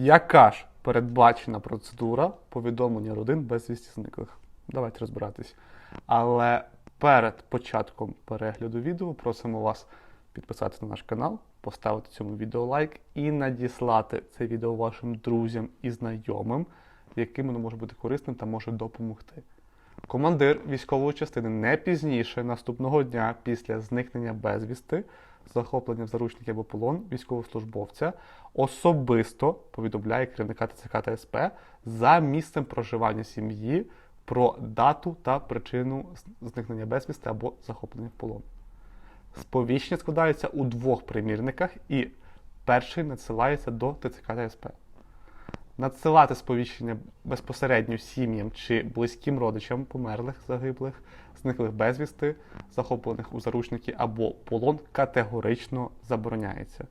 Яка ж передбачена процедура повідомлення родин безвісті зниклих? Давайте розбиратись. Але перед початком перегляду відео просимо вас підписатися на наш канал, поставити цьому відео лайк і надіслати це відео вашим друзям і знайомим, яким воно може бути корисним та може допомогти. Командир військової частини не пізніше наступного дня після зникнення безвісти, захоплення в заручники або полон військовослужбовця особисто повідомляє керівника ТЦК та СП за місцем проживання сім'ї про дату та причину зникнення безвісти або захоплення в полон. Сповіщення складається у двох примірниках, і перший надсилається до ТЦК та СП. Надсилати сповіщення безпосередньо сім'ям чи близьким родичам померлих, загиблих, зниклих безвісти, захоплених у заручники або полон категорично забороняється.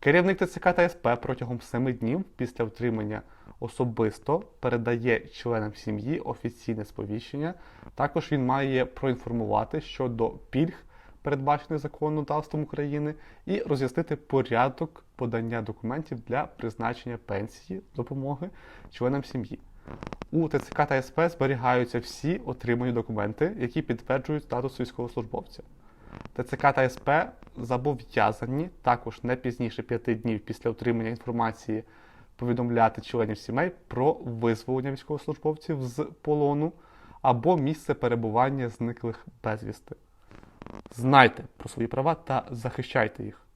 Керівник ТЦК та СП протягом 7 днів після отримання особисто передає членам сім'ї офіційне сповіщення. Також він має проінформувати щодо пільг, передбачених законодавством України, і роз'яснити порядок подання документів для призначення пенсії допомоги членам сім'ї. У ТЦК та СП зберігаються всі отримані документи, які підтверджують статус військовослужбовця. ТЦК та СП зобов'язані також не пізніше п'яти днів після отримання інформації повідомляти членів сімей про визволення військовослужбовців з полону або місце перебування зниклих безвісти. Знайте про свої права та захищайте їх.